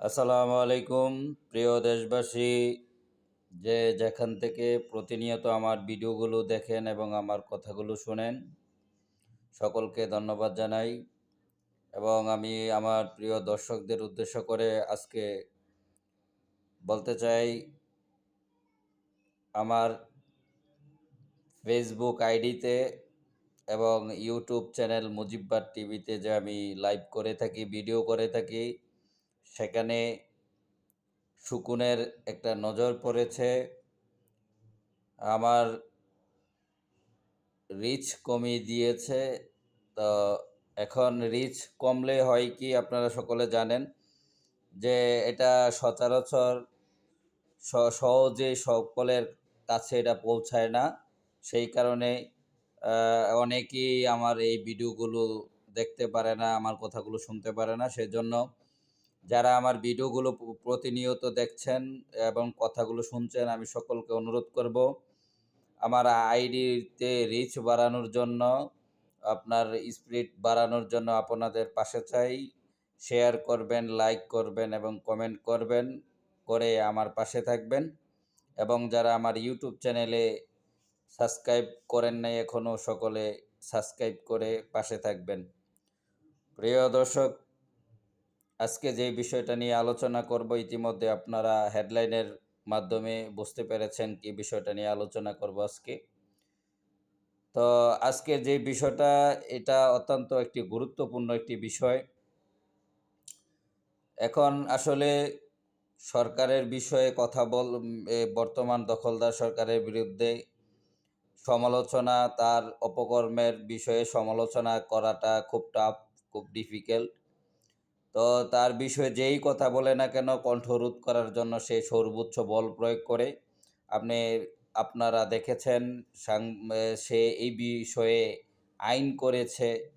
আসসালামু আলাইকুম প্রিয় দেশবাসী। যে যেখান থেকে প্রতিনিয়ত আমার ভিডিওগুলো দেখেন এবং আমার কথাগুলো শোনেন, সকলকে ধন্যবাদ জানাই। এবং আমি আমার প্রিয় দর্শকদের উদ্দেশ্য করে আজকে বলতে চাই, আমার ফেসবুক আইডিতে এবং ইউটিউব চ্যানেল মুজিববার টিভিতে যে আমি লাইভ করে থাকি ভিডিও করে থাকি, সেখানে সুকুনের একটা নজর পড়েছে। আমার রিচ কমিয়ে দিয়েছে। তো এখন রিচ কমলে হয় কি আপনারা সকলে জানেন যে এটা সচরাচর সহজে সকলের কাছে এটা পৌঁছায় না। সেই কারণে অনেকেই আমার এই ভিডিওগুলো দেখতে পারে না, আমার কথাগুলো শুনতে পারে না। সেজন্য যারা আমার ভিডিওগুলো প্রতিনিয়ত দেখছেন এবং কথাগুলো শুনছেন, আমি সকলকে অনুরোধ করব আমার আইডিতে রিচ বাড়ানোর জন্য, আপনার স্পিড বাড়ানোর জন্য আপনাদের পাশে চাই। শেয়ার করবেন, লাইক করবেন এবং কমেন্ট করবেন, করে আমার পাশে থাকবেন। এবং যারা আমার ইউটিউব চ্যানেলে সাবস্ক্রাইব করেন নাই এখনও সকলে সাবস্ক্রাইব করে পাশে থাকবেন। প্রিয় দর্শক, আজকে যে বিষয়টা নিয়ে আলোচনা করব, ইতিমধ্যে আপনারা হেডলাইনের মাধ্যমে বুঝতে পেরেছেন কি বিষয়টা নিয়ে আলোচনা করব আজকে। তো আজকের যে বিষয়টা, এটা অত্যন্ত একটি গুরুত্বপূর্ণ একটি বিষয়। এখন আসলে সরকারের বিষয়ে কথা বল বর্তমান দখলদার সরকারের বিরুদ্ধে সমালোচনা, তার অপকর্মের বিষয়ে সমালোচনা করাটা খুব টাফ খুব ডিফিকাল্ট তো তার বিষয়ে যেই কথা বলে না কেন কণ্ঠরোধ করার জন্য সে সর্বোচ্চ বল প্রয়োগ করে। আপনি, আপনারা দেখেছেন, সাং- এই বিষয়ে আইন করেছে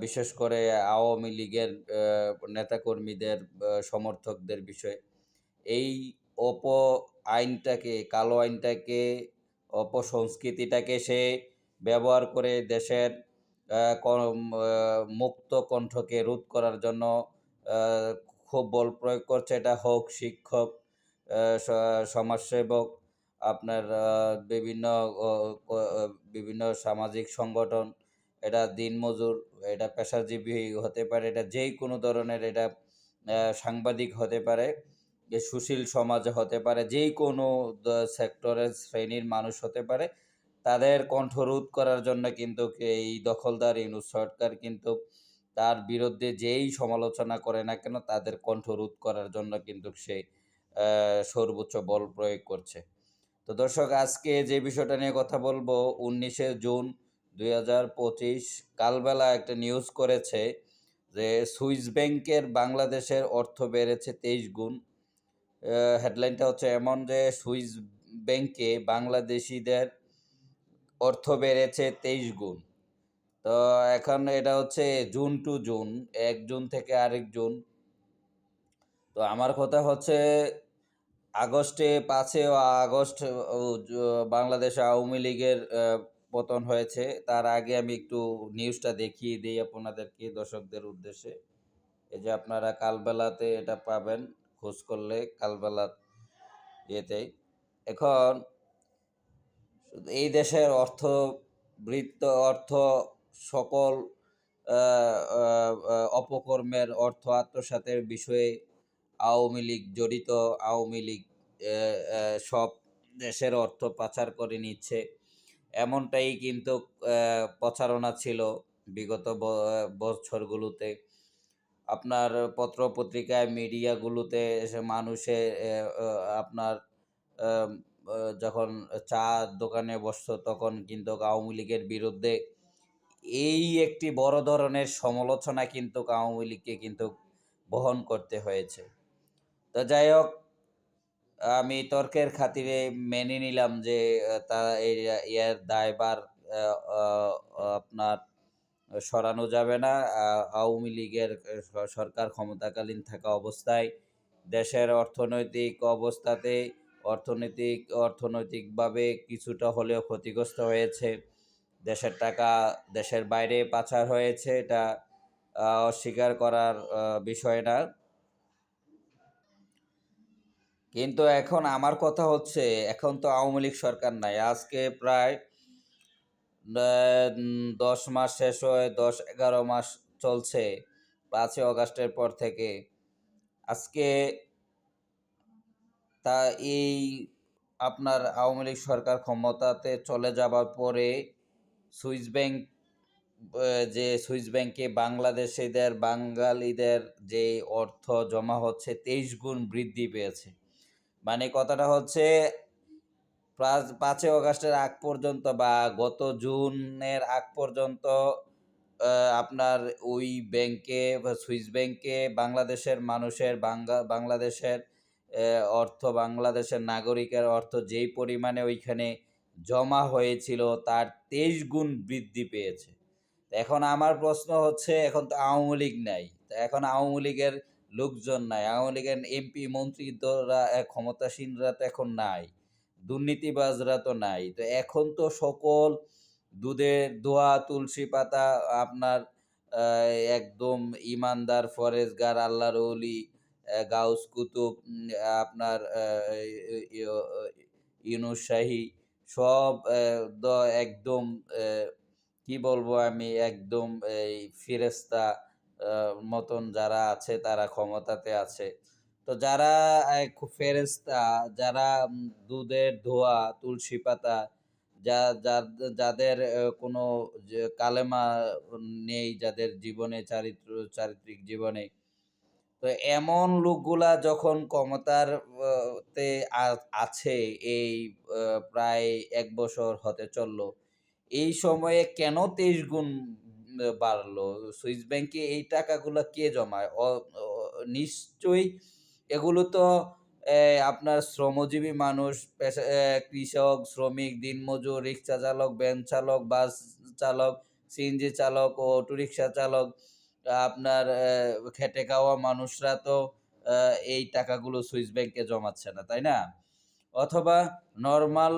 বিশেষ করে আওয়ামী লীগের নেতাকর্মীদের সমর্থকদের বিষয়ে। এই অপ আইনটাকে, কালো আইনটাকে অপসংস্কৃতিটাকে সে ব্যবহার করে দেশের মুক্ত কণ্ঠকে রোধ করার জন্য খুব বল প্রয়োগ করছে। এটা হোক শিক্ষক সমাজসেবক, আপনার বিভিন্ন বিভিন্ন সামাজিক সংগঠন, এটা দিনমজুর, এটা পেশাজীবী হতে পারে, এটা যেই কোনো ধরনের এটা সাংবাদিক হতে পারে। যে সুশীল সমাজ হতে পারে, যেই কোনো সেক্টরের শ্রেণির মানুষ হতে পারে, তাদের কণ্ঠরোধ করার জন্য কিন্তু এই দখলদার ইউনুস সরকার কিন্তু তার বিরুদ্ধে যেই সমালোচনা করে না কেন, তাদের কণ্ঠরোধ করার জন্য কিন্তু সে সর্বোচ্চ বল প্রয়োগ করছে। তো দর্শক, আজকে যে বিষয়টা নিয়ে কথা বলব, উনিশে জুন দুই হাজার পঁচিশ, কালবেলা একটা নিউজ করেছে যে সুইস ব্যাংকের বাংলাদেশের অর্থ বেড়েছে তেইশ গুণ। হেডলাইনটা হচ্ছে এমন যে সুইস ব্যাংকে বাংলাদেশিদের অর্থ বেড়েছে তেইশ গুণ। তো এখন এটা হচ্ছে জুন টু জুন, এক জুন থেকে আরেক জুন। তো আমার কথা হচ্ছে আগস্টে, পাঁচে আগস্ট বাংলাদেশ আওয়ামী লীগের পতন হয়েছে। তার আগে আমি একটু নিউজটা দেখিয়ে দিই আপনাদেরকে, দর্শকদের উদ্দেশ্যে। এই যে আপনারা কালবেলাতে এটা পাবেন। খোঁজ করলে কালবেলার ইয়েতে এখন এই দেশের অর্থ, বৃত্ত অর্থ, সকল অপকর্মের অর্থ আত্মসাতের বিষয়ে আওয়ামী লীগ জড়িত, আওয়ামী লীগ সব দেশের অর্থ পাচার করে নিচ্ছে। এমনটাই কিন্তু প্রচারণা ছিল বিগত বছরগুলোতে। আপনার পত্র পত্রিকায় মিডিয়াগুলোতে এসে মানুষে আপনার যখন চা দোকানে বসতো তখন কিন্তু আওয়ামী লীগের বিরুদ্ধে এই একটি বড় ধরনের সমালোচনা কিন্তু আওয়ামী লীগকে কিন্তু বহন করতে হয়েছে। তো যাই হোক আমি তর্কের খাতিরে মেনে নিলাম যে তা এর আহ, আপনার সরানো যাবে না। আওয়ামী লীগের সরকার ক্ষমতাকালীন থাকা অবস্থায় দেশের অর্থনৈতিক অবস্থাতে অর্থনৈতিক, অর্থনৈতিকভাবে কিছুটা হলেও ক্ষতিগ্রস্ত হয়েছে। দেশের টাকা দেশের বাইরে পাচার হয়েছে, এটা অস্বীকার করার বিষয় না। কিন্তু এখন আমার কথা হচ্ছে, এখন তো আওয়ামী লীগ সরকার নাই। আজকে প্রায় দশ মাস শেষ হয়ে দশ এগারো মাস চলছে পাঁচই অগাস্টের পর থেকে। আজকে তা এই আপনার আওয়ামী লীগ সরকার ক্ষমতাতে চলে যাবার পরে সুইস ব্যাংক যে সুইস ব্যাংকে বাংলাদেশিদের, বাঙালিদের যে অর্থ জমা হচ্ছে, তেইশ গুণ বৃদ্ধি পেয়েছে। মানে কথাটা হচ্ছে পাঁচই অগাস্টের আগ পর্যন্ত বা গত জুনের আগ পর্যন্ত আপনার ওই ব্যাংকে বা সুইস ব্যাংকে বাংলাদেশের মানুষের বাংলা, বাংলাদেশের অর্থ, বাংলাদেশের নাগরিকের অর্থ যেই পরিমাণে ওইখানে জমা হয়েছিল তার তেইশ গুণ বৃদ্ধি পেয়েছে। এখন আমার প্রশ্ন হচ্ছে, এখন তো আওয়ামী লীগ নাই। এখন আওয়ামী লীগের লোকজন নাই। আওয়ামী লীগের এমপি, মন্ত্রীরা ক্ষমতাসীনরা তো এখন নাই। দুর্নীতিবাজরা তো নাই। তো এখন তো সকল দুধের দোয়া তুলসী পাতা আপনার একদম ইমানদার ফরেজগার আল্লাহর আহ, গাউস কুতুব আপনার আহ, ই- ই- ইউনুস শাহী সব একদম কি বলব আমি একদম এই ফিরেস্তা মতন যারা আছে তারা ক্ষমতাতে আছে। তো যারা খুব ফেরেস্তা যারা দুধের ধোয়া, তুলসী পাতা, যা যাদের কোনো কালেমা নেই, যাদের জীবনে, চারিত্র, চারিত্রিক জীবনে, তো এমন লোকগুলা যখন ক্ষমতার তে আছে, এই প্রায় এক বছর হতে চলল, এই সময়ে কেন তেইশ গুণ বাড়লো? সুইস ব্যাংকে এই টাকাগুলো কে জমায়? নিশ্চয়ই এগুলো তো আপনার শ্রমজীবী মানুষ, পেশা- কৃষক, শ্রমিক, দিনমজুর, রিক্সা চালক, ভ্যান চালক, বাস চালক, সিএনজি চালক ও অটোরিক্সা চালক, আপনার খেটে খাওয়া মানুষরা তো এই টাকাগুলো সুইস ব্যাংকে জমাচ্ছে না, তাই না? অথবা নর্মাল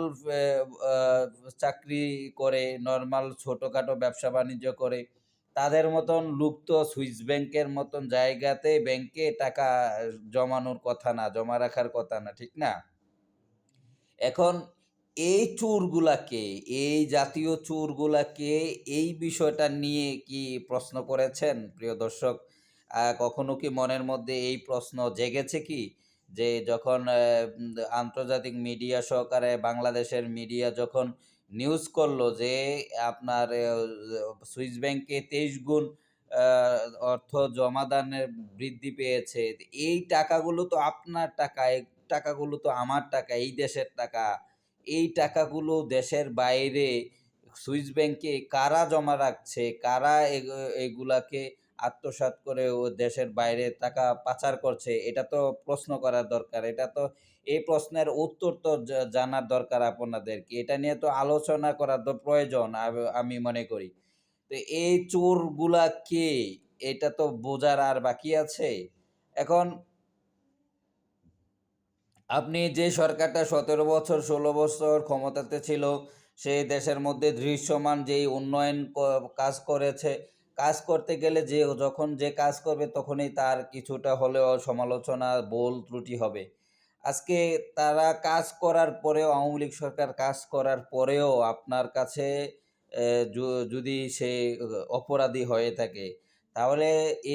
চাকরি করে নর্মাল ছোটোখাটো ব্যবসা বাণিজ্য করে তাদের মতন লুপ্ত সুইস ব্যাংকের মতন জায়গাতে ব্যাংকে টাকা জমানোর কথা না, জমা রাখার কথা না, ঠিক না? এখন এই চোরগুলাকে, এই জাতীয় চোরগুলাকে এই বিষয়টা নিয়ে কি প্রশ্ন করেছেন প্রিয় দর্শক? কখনো কি মনের মধ্যে এই প্রশ্ন জেগেছে কি? যে যখন আন্তর্জাতিক মিডিয়া সহকারে বাংলাদেশের মিডিয়া যখন নিউজ করল যে, আপনার সুইস ব্যাংকে তেইশ গুণ অর্থ জমাদানের বৃদ্ধি পেয়েছে। এই টাকাগুলো তো আপনার টাকা, এই টাকাগুলো তো আমার টাকা, এই দেশের টাকা। এই টাকাগুলো দেশের বাইরে সুইস ব্যাংকে কারা জমা রাখছে? কারা এগ- এগুলাকে আত্মসাৎ করে ও দেশের বাইরে টাকা পাচার করছে? এটা তো প্রশ্ন করার দরকার। এটা তো এই প্রশ্নের উত্তর তো জানার দরকার আপনাদেরকে। এটা নিয়ে তো আলোচনা করার তো প্রয়োজন আমি মনে করি। তো এই চোরগুলা কে? এটা তো বোঝার আর বাকি আছে। এখন, আপনি যে সরকারটা সতেরো বছর, ষোলো বছর ক্ষমতাতে ছিল, সেই দেশের মধ্যে দৃশ্যমান যেই উন্নয়ন কাজ করেছে, কাজ করতে গেলে যে, যখন যে কাজ করবে, তখনই তার কিছুটা হলেও সমালোচনা, বোল ত্রুটি হবে। আজকে তারা কাজ করার পরেও, আওয়ামী লীগ সরকার কাজ করার পরেও আপনার কাছে যদি সে অপরাধী হয়ে থাকে, তাহলে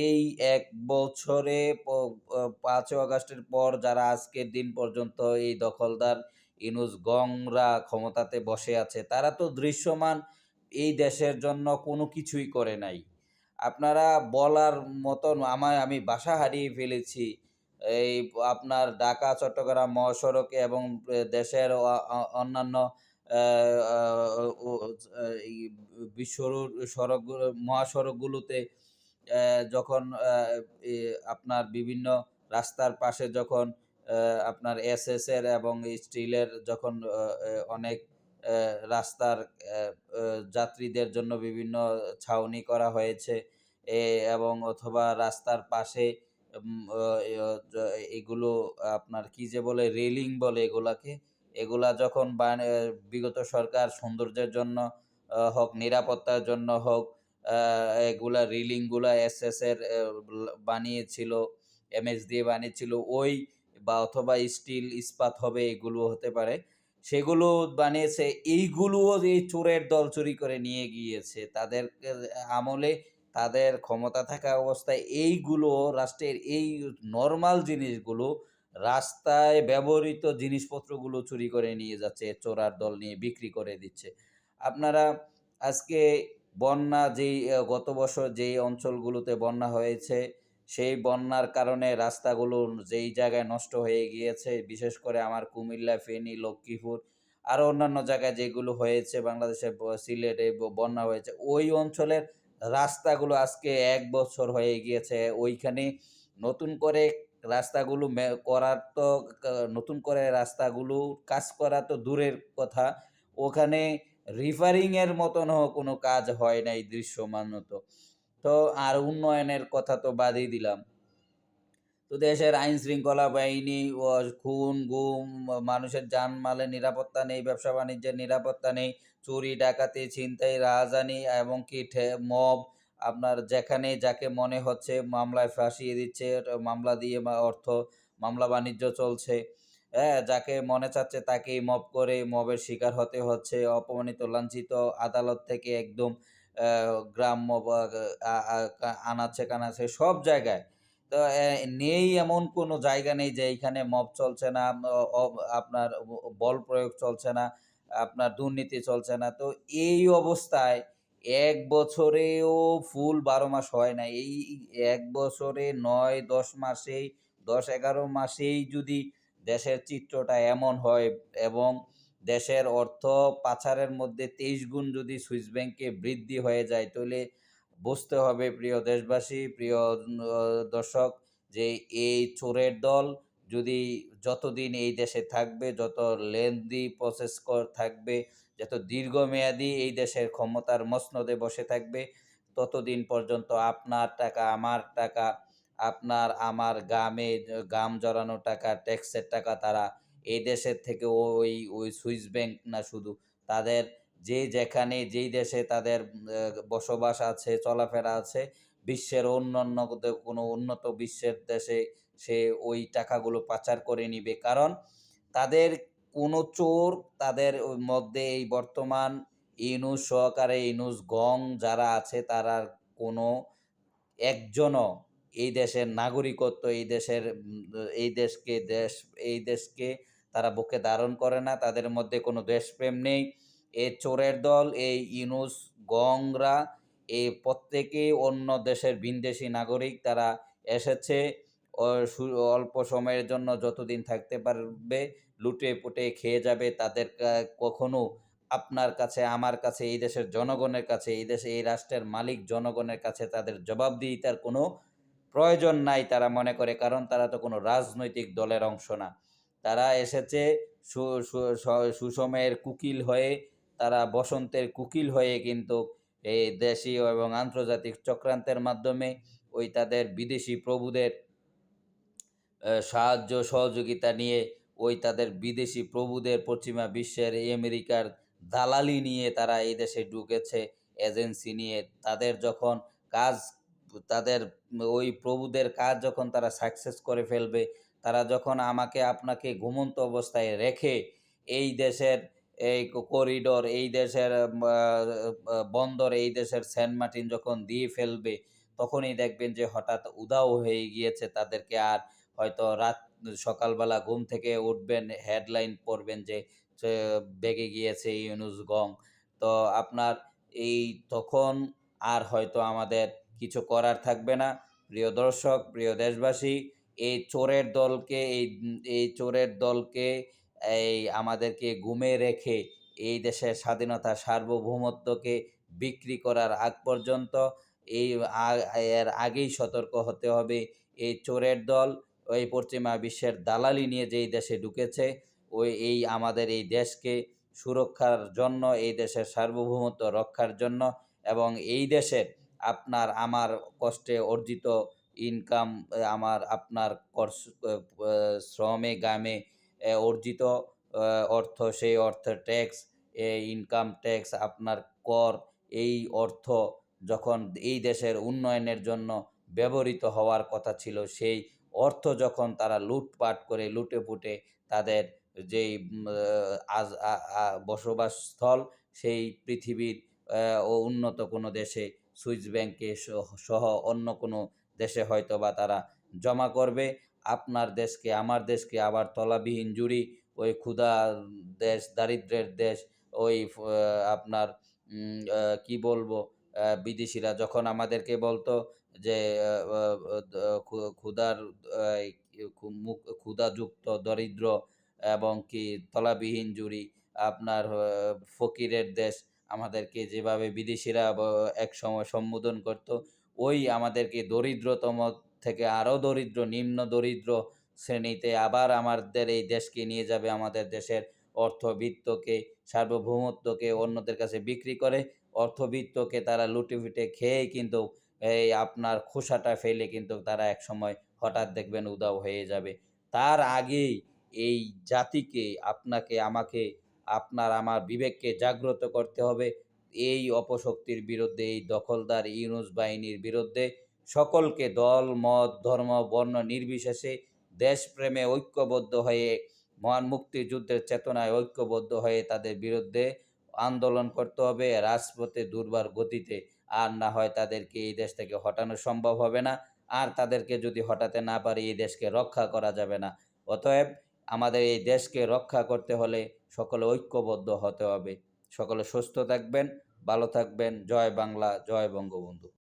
এই এক বছরে পাঁচই আগস্টের পর যারা আজকের দিন পর্যন্ত এই দখলদার ইনুস গংরা ক্ষমতাতে বসে আছে, তারা তো দৃশ্যমান এই দেশের জন্য কোনো কিছুই করে নাই। আপনারা বলার মতন আমায়, আমি বাসা হারিয়ে ফেলেছি। এই আপনার ঢাকা, চট্টগ্রাম, মহাসড়কে এবং দেশের অন্যান্য বিশ্ব সড়ক, মহাসড়কগুলোতে যখন আপনার বিভিন্ন রাস্তার পাশে যখন আপনার এসএস এর এবং স্টিলের যখন অনেক রাস্তার যাত্রীদের জন্য বিভিন্ন ছাউনি করা হয়েছে এবং অথবা রাস্তার পাশে এগুলো আপনার কি যে বলে, রেলিং বলে এগুলাকে, এগুলা যখন বিগত সরকার সৌন্দর্যের জন্য হোক, নিরাপত্তার জন্য হোক এগুলা রিলিংগুলা এস এস এর বানিয়েছিল এমএস দিয়ে বানিয়েছিল, ওই বা অথবা স্টিল ইস্পাত হবে এগুলো হতে পারে, সেগুলো বানিয়েছে, এইগুলোও এই চোরের দল চুরি করে নিয়ে গিয়েছে, তাদের আমলে তাদের ক্ষমতা থাকা অবস্থায় এইগুলো রাষ্ট্রের এই নর্মাল জিনিসগুলো রাস্তায় ব্যবহৃত জিনিসপত্রগুলো চুরি করে নিয়ে যাচ্ছে, চোরার দল নিয়ে বিক্রি করে দিচ্ছে। আপনারা আজকে বন্যা যেই গত বছর যেই অঞ্চলগুলোতে বন্যা হয়েছে, সেই বন্যার কারণে রাস্তাগুলো যেই জায়গায় নষ্ট হয়ে গিয়েছে, বিশেষ করে আমার কুমিল্লা, ফেনী, লক্ষ্মীপুর, আরও অন্যান্য জায়গায় যেগুলো হয়েছে বাংলাদেশের সিলেটে বন্যা হয়েছে, ওই অঞ্চলের রাস্তাগুলো আজকে এক বছর হয়ে গিয়েছে। ওইখানে নতুন করে রাস্তাগুলো করার তো নতুন করে রাস্তাগুলো, কাজ করা তো দূরের কথা। ওখানে রিফারিংয়ের মতন মতনও কোনো কাজ হয় নাই দৃশ্যমানত। তো আর উন্নয়নের কথা তো বাদই দিলাম। তো দেশের আইন শৃঙ্খলা বাহিনী ও খুন, গুম, মানুষের জানমালের নিরাপত্তা নেই, ব্যবসা বাণিজ্যের নিরাপত্তা নেই, চুরি, ডাকাতি, ছিনতাই, রাহাজানি এবং কি মব আপনার যেখানে যাকে মনে হচ্ছে মামলায় ফাঁসিয়ে দিচ্ছে মামলা দিয়ে অর্থ, মামলা বাণিজ্য চলছে। হ্যাঁ যাকে মনে চাচ্ছে তাকেই মব করে মবের শিকার হতে হচ্ছে। অপমানিত, লাঞ্ছিত আদালত থেকে একদম গ্রাম্য আনাচে কানাচে সব জায়গায় তো নেই এমন কোনো জায়গা নেই যে এইখানে মব চলছে না আপনার বল প্রয়োগ চলছে না, আপনার দুর্নীতি চলছে না। তো এই অবস্থায় এক বছরেও ফুল বারো মাস হয় না। এই এক বছরে নয়, দশ মাসেই, দশ এগারো মাসেই যদি দেশের চিত্রটা এমন হয় এবং দেশের অর্থ পাচারের মধ্যে তেইশ গুণ যদি সুইস ব্যাংকে বৃদ্ধি হয়ে যায়, তাহলে বুঝতে হবে, প্রিয় দেশবাসী, প্রিয় দর্শক, যে এই চোরের দল যদি যতদিন এই দেশে থাকবে, যত লেন্দি প্রসেস থাকবে, যত দীর্ঘমেয়াদী এই দেশের ক্ষমতার মসনদে বসে থাকবে, ততদিন পর্যন্ত আপনার টাকা, আমার টাকা, আপনার, আমার গ্রামে গাম জড়ানো টাকা ট্যাক্সের টাকা তারা এই দেশের থেকে ওই ওই সুইস ব্যাংক না শুধু, তাদের যে যেখানে, যেই দেশে তাদের বসবাস আছে, চলাফেরা আছে, বিশ্বের অন্যান্য কোনো উন্নত বিশ্বের দেশে সে ওই টাকাগুলো পাচার করে নিবে। কারণ তাদের কোনো চোর তাদের মধ্যে এই বর্তমান ইনুস সহকারে ইনুস গং যারা আছে, তারা কোনো একজনও এই দেশের নাগরিকত্ব, এই দেশের, এই দেশকে দেশ, এই দেশকে তারা বুকে ধারণ করে না। তাদের মধ্যে কোনো দেশপ্রেম নেই। এই চোরের দল এই ইনুস গংরা এই প্রত্যেকেই অন্য দেশের ভিনদেশি নাগরিক, তারা এসেছে অল্প সময়ের জন্য যতদিন থাকতে পারবে, লুটে পুটে খেয়ে যাবে, তাদের কখনো আপনার কাছে, আমার কাছে, এই দেশের জনগণের কাছে, এই দেশে, এই রাষ্ট্রের মালিক জনগণের কাছে তাদের জবাবদিহিতার কোনো প্রয়োজন নাই তারা মনে করে, কারণ তারা তো কোনো রাজনৈতিক দলের অংশ না। তারা এসেছে সুসময়ের কুকিল হয়ে তারা বসন্তের কুকিল হয়ে কিন্তু এই দেশীয় এবং আন্তর্জাতিক চক্রান্তের মাধ্যমে ওই তাদের বিদেশি প্রভুদের সাহায্য সহযোগিতা নিয়ে ওই তাদের বিদেশি প্রভুদের পশ্চিমা বিশ্বের এই আমেরিকার দালালি নিয়ে তারা এই দেশে ঢুকেছে, এজেন্সি নিয়ে। তাদের যখন কাজ, তাদের ওই প্রভুদের কাজ যখন তারা সাকসেস করে ফেলবে, তারা যখন আমাকে, আপনাকে ঘুমন্ত অবস্থায় রেখে এই দেশের এই করিডোর, এই দেশের বন্দর, এই দেশের সেন্ট মার্টিন যখন দিয়ে ফেলবে, তখনই দেখবেন যে হঠাৎ উদাও হয়ে গিয়েছে তাদেরকে। আর হয়তো রাত, সকালবেলা ঘুম থেকে উঠবেন, হেডলাইন পড়বেন যে বেগে গিয়েছে ইউনুস গং। তো আপনার এই তখন আর হয়তো আমাদের কিছু করার থাকবে না। প্রিয় দর্শক, প্রিয় দেশবাসী, এই চোরের দলকে, এই এই চোরের দলকে এই আমাদেরকে ঘুমে রেখে এই দেশের স্বাধীনতা সার্বভৌমত্বকে বিক্রি করার আগ পর্যন্ত এই এর আগেই সতর্ক হতে হবে। এই চোরের দল ওই পশ্চিমা বিশ্বের দালালি নিয়ে যেই দেশে ঢুকেছে ওই এই আমাদের এই দেশকে সুরক্ষার জন্য এই দেশের সার্বভৌমত্ব রক্ষার জন্য এবং এই দেশের আপনার আমার কষ্টে অর্জিত ইনকাম আমার আপনার শ্রমে আহ, অর্জিত অর্থ, সেই অর্থ ট্যাক্স ইনকাম ট্যাক্স আপনার কর, এই অর্থ যখন এই দেশের উন্নয়নের জন্য ব্যবহৃত হওয়ার কথা ছিল, সেই অর্থ যখন তারা লুটপাট করে, লুটে লুটেপুটে তাদের যেই আজ বসবাসস্থল, সেই পৃথিবীর ও উন্নত কোনো দেশে, সুইস ব্যাংকে সহ অন্য কোনো দেশে হয়তো বা তারা জমা করবে। আপনার দেশকে, আমার দেশকে আবার তলাবিহীন জুড়ি, ওই ক্ষুধা দেশ, দারিদ্রের দেশ, ওই আপনার কি বলব বিদেশিরা যখন আমাদেরকে বলতো যে ক্ষুধার ক্ষুধাযুক্ত, দরিদ্র এবং কি তলাবিহীন জুড়ি, আপনার ফকিরের দেশ, আমাদেরকে যেভাবে বিদেশিরা এক সময় সম্বোধন করত, ওই আমাদেরকে দরিদ্রতম থেকে আরও দরিদ্র, নিম্ন দরিদ্র শ্রেণীতে আবার আমাদের এই দেশকে নিয়ে যাবে, আমাদের দেশের অর্থবিত্তকে, সার্বভৌমত্বকে অন্যদের কাছে বিক্রি করে। অর্থবিত্তকে তারা লুটে ফুটে খেয়েই কিন্তু এই আপনার খোসাটা ফেলে কিন্তু তারা এক সময় হঠাৎ দেখবেন উদাও হয়ে যাবে। তার আগেই এই জাতিকে আপনাকে, আমাকে, আপনার আমার বিবেককে জাগ্রত করতে হবে। এই অপশক্তির বিরুদ্ধে, এই দখলদার ইউনুস বাহিনীর বিরুদ্ধে সকলকে দল, মত, ধর্ম, বর্ণ নির্বিশেষে দেশপ্রেমে ঐক্যবদ্ধ হয়ে, মহান মুক্তিযুদ্ধের চেতনায় ঐক্যবদ্ধ হয়ে তাদের বিরুদ্ধে আন্দোলন করতে হবে। রাজপথে দুর্বার গতিতে আর না হয় তাদেরকে এই দেশ থেকে হটানো সম্ভব হবে না। আর তাদেরকে যদি হটাতে না পারি, এই দেশকে রক্ষা করা যাবে না। অতএব আমাদের এই দেশকে রক্ষা করতে হলে সকলে ঐক্যবদ্ধ হতে হবে। সকলে সুস্থ থাকবেন, ভালো থাকবেন। জয় বাংলা, জয় বঙ্গবন্ধু।